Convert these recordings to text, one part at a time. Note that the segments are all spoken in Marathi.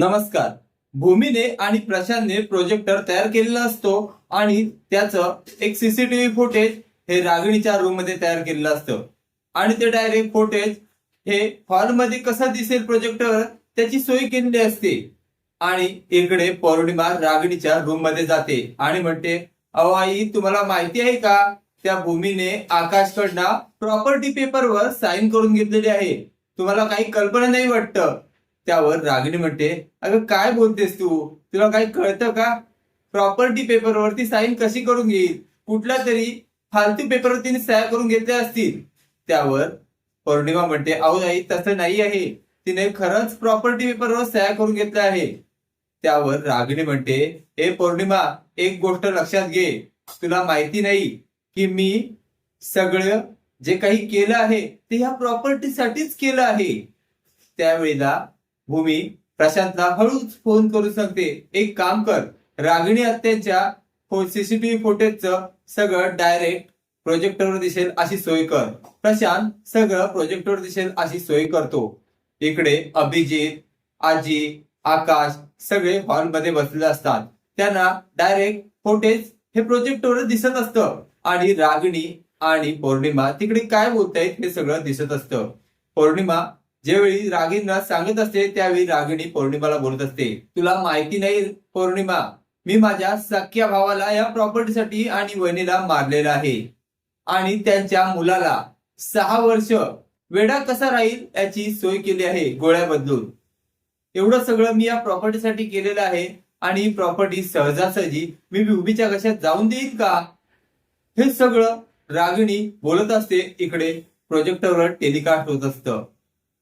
नमस्कार. भूमीने आणि प्रशांतने प्रोजेक्टर तयार केलेला असतो आणि त्याचं एक सीसीटीव्ही फुटेज हे रागिणीच्या रूममध्ये तयार केलेलं असतं. आणि ते डायरेक्ट फुटेज हे हॉलमध्ये कसं दिसेल प्रोजेक्टर त्याची सोय केलेली असते. आणि इकडे पौर्णिमा रागिणीच्या रूममध्ये जाते आणि म्हणते अहो आई तुम्हाला माहिती आहे का? त्या भूमीने आकाशकडनं प्रॉपर्टी पेपरवर साईन करून घेतलेली आहे. तुम्हाला काही कल्पना नाही वाटतं. त्यावर रागिणी म्हणते अगं काय बोलतेस तू? तुला काही कळतं का? प्रॉपर्टी पेपरवरती साईन कशी करून घेईल? कुठला तरी फालतू पेपरवर तिने सह्या करून घेतल्या असतील. त्यावर पौर्णिमा म्हणते अहो नाही तसं नाही आहे. तिने खरंच प्रॉपर्टी पेपरवर सह्या करून घेतल्या आहे. त्यावर रागिणी म्हणते हे पौर्णिमा एक गोष्ट लक्षात घे. तुला माहिती नाही की मी सगळं जे काही केलं आहे ते ह्या प्रॉपर्टीसाठीच केलं आहे. त्यावेळेला भूमी प्रशांतला हळूच फोन करून सांगते. एक काम कर रागिणी हत्याच्या सीसीटीव्ही फुटेजचं सगळं डायरेक्ट प्रोजेक्टरवर दिसेल अशी सोय कर. प्रशांत सगळं प्रोजेक्टवर दिसेल अशी सोय करतो. इकडे अभिजित आजी आकाश सगळे हॉलमध्ये बसलेले असतात. त्यांना डायरेक्ट फुटेज हे प्रोजेक्टवर दिसत असतं. आणि रागिणी आणि पौर्णिमा तिकडे काय बोलतायत हे सगळं दिसत असतं. पौर्णिमा ज्यावेळी रागिणीला सांगत असते त्यावेळी रागिणी पौर्णिमाला बोलत असते. तुला माहिती नाही पौर्णिमा मी माझ्या सख्या भावाला या प्रॉपर्टीसाठी आणि वहिनीला मारलेलं आहे. आणि त्यांच्या मुलाला सहा वर्ष वेडा कसा राहील याची सोय केली आहे गोळ्या बदलून. एवढं सगळं मी या प्रॉपर्टीसाठी केलेलं आहे आणि प्रॉपर्टी सहजासहजी मी उभीच्या कशात जाऊन देईन का? हे सगळं रागिणी बोलत असते इकडे प्रोजेक्टरवर टेलिकास्ट होत असतं.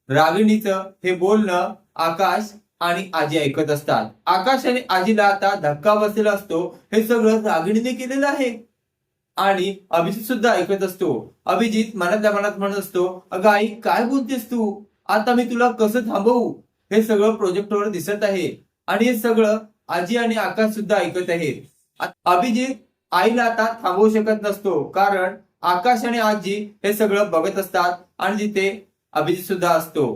रागिणीचं हे बोलणं आकाश आणि आजी ऐकत असतात. आकाश आणि आजीला आता धक्का बसलेला असतो. हे सगळं रागिणीने केलेलं आहे. आणि अभिजित सुद्धा ऐकत असतो. अभिजित मनातल्या मनात म्हणत असतो अगं आई काय बोलतेस तू? आता मी तुला कसं थांबवू? हे सगळं प्रोजेक्टवर दिसत आहे. आणि हे सगळं आजी आणि आकाश सुद्धा ऐकत आहे अभिजित आईला आता थांबवू शकत नसतो. कारण आकाश आणि आजी हे सगळं बघत असतात. आणि तिथे अभिजित सुद्धा असतो.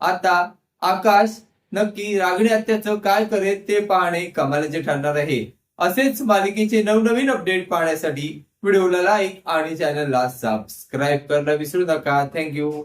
आता आकाश नक्की रागणी हत्याचं काय करेल ते पाहणे कमालाचे ठरणार आहे. असेच मालिकेचे नवनवीन अपडेट पाहण्यासाठी व्हिडिओला लाईक आणि चॅनलला सबस्क्राईब करायला विसरू नका. थँक्यू